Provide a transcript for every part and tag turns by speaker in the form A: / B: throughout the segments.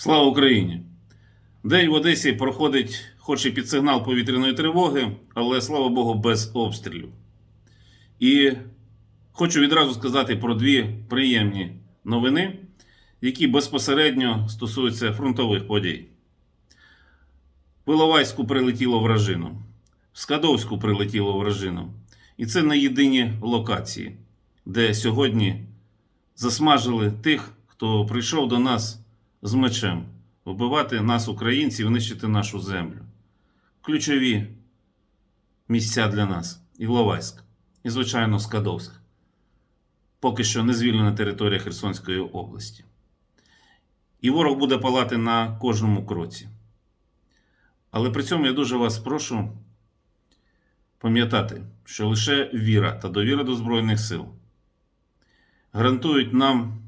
A: Слава Україні! День в Одесі проходить, хоч і під сигнал повітряної тривоги, але слава Богу, без обстрілів. І хочу відразу сказати про дві приємні новини, які безпосередньо стосуються фронтових подій. В Іловайську прилетіло вражином, в Скадовську прилетіло вражином. І це не єдині локації, де сьогодні засмажили тих, хто прийшов до нас з мечем вбивати нас, українців, нищити нашу землю. Ключові місця для нас Іловайськ і, звичайно, Скадовськ. Поки що не звільнена територія Херсонської області. І ворог буде палати на кожному кроці. Але при цьому я дуже вас прошу пам'ятати, що лише віра та довіра до Збройних сил гарантують нам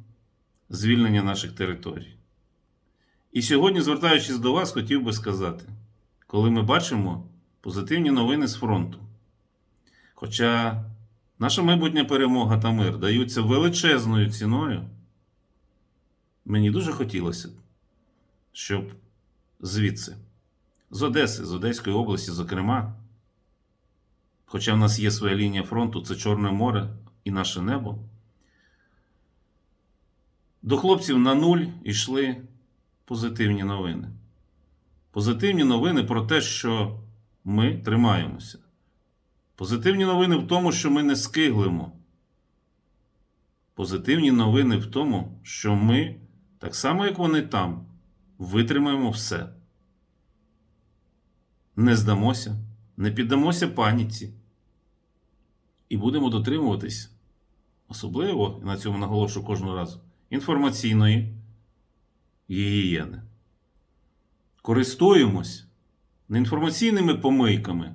A: звільнення наших територій. І сьогодні, звертаючись до вас, хотів би сказати, коли ми бачимо позитивні новини з фронту. Хоча наша майбутня перемога та мир даються величезною ціною, мені дуже хотілося, щоб звідси, з Одеси, з Одеської області, зокрема, хоча в нас є своя лінія фронту, це Чорне море і наше небо, до хлопців на нуль йшли позитивні новини. Позитивні новини про те, що ми тримаємося. Позитивні новини в тому, що ми не скиглимо. Позитивні новини в тому, що ми, так само як вони там, витримаємо все. Не здамося, не піддамося паніці. І будемо дотримуватись, особливо, і на цьому наголошую кожного разу, інформаційної гігієни. Користуємось не інформаційними помийками,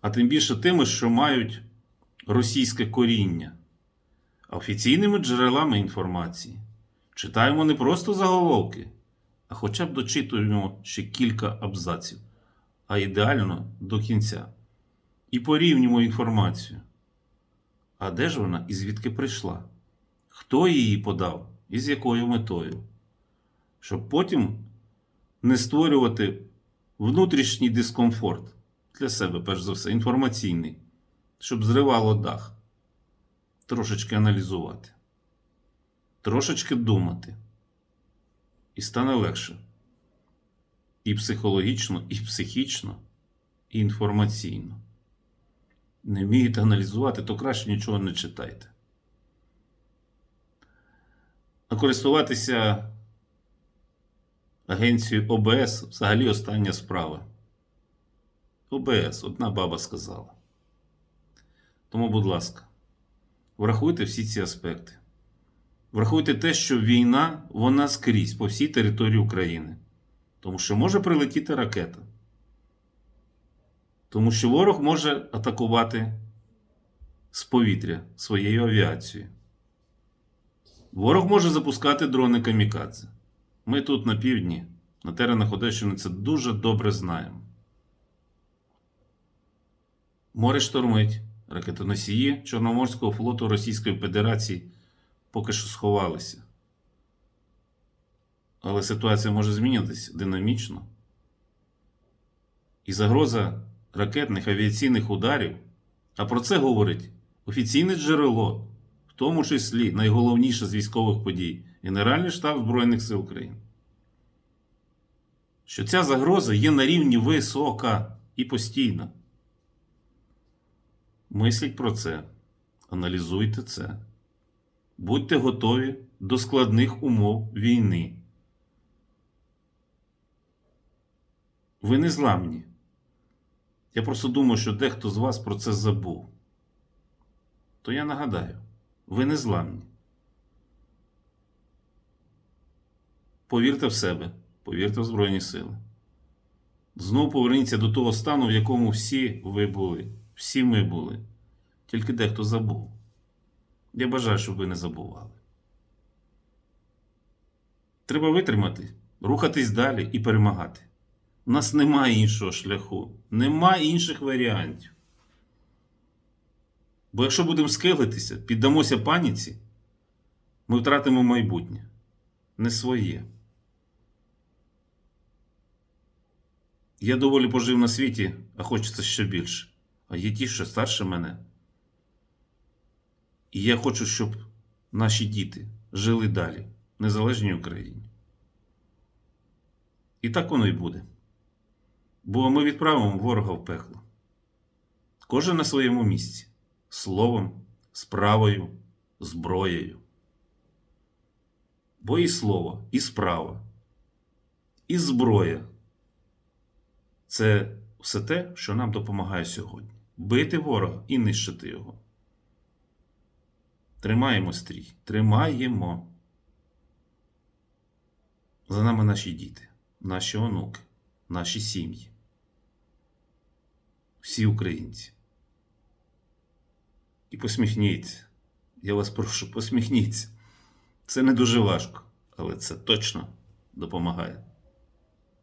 A: а тим більше тими, що мають російське коріння, а офіційними джерелами інформації. Читаємо не просто заголовки, а хоча б дочитуємо ще кілька абзаців, а ідеально до кінця. І порівнюємо інформацію. А де ж вона і звідки прийшла? Хто її подав і з якою метою? Щоб потім не створювати внутрішній дискомфорт для себе, перш за все, інформаційний, щоб зривало дах, трошечки аналізувати, трошечки думати. І стане легше. І психологічно, і психічно, і інформаційно. Не вмієте аналізувати, то краще нічого не читайте. А користуватися агенцією ОБС взагалі остання справа. ОБС, одна баба сказала. Тому, будь ласка, врахуйте всі ці аспекти. Врахуйте те, що війна вона скрізь по всій території України. Тому що може прилетіти ракета. Тому що ворог може атакувати з повітря своєю авіацією. Ворог може запускати дрони камікадзе. Ми тут на півдні, на теренах Одещини, це дуже добре знаємо. Море штормить, ракетоносії Чорноморського флоту Російської Федерації поки що сховалися. Але ситуація може змінитися динамічно. І загроза ракетних авіаційних ударів, а про це говорить офіційне джерело, в тому числі найголовніше з військових подій Генеральний штаб Збройних сил України. Що ця загроза є на рівні висока і постійна. Мисліть про це, аналізуйте це. Будьте готові до складних умов війни. Ви не зламні. Я просто думаю, що дехто з вас про це забув. То я нагадаю, ви не зламні. Повірте в себе, повірте в Збройні Сили. Знову поверніться до того стану, в якому всі ви були, всі ми були. Тільки дехто забув. Я бажаю, щоб ви не забували. Треба витримати, рухатись далі і перемагати. У нас немає іншого шляху, немає інших варіантів. Бо якщо будемо скилитися, піддамося паніці, ми втратимо майбутнє, не своє. Я доволі пожив на світі, а хочеться ще більше. А є ті, що старше мене. І я хочу, щоб наші діти жили далі в незалежній Україні. І так воно й буде. Бо ми відправимо ворога в пекло. Кожен на своєму місці словом, справою, зброєю. Бо і слово, і справа, і зброя це все те, що нам допомагає сьогодні. Бити ворога і нищити його. Тримаємо стрій, тримаємо. За нами наші діти, наші онуки, наші сім'ї. Всі українці. І посміхніться. Я вас прошу, посміхніться. Це не дуже важко, але це точно допомагає.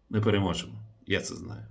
A: Ми переможемо. Я це знаю.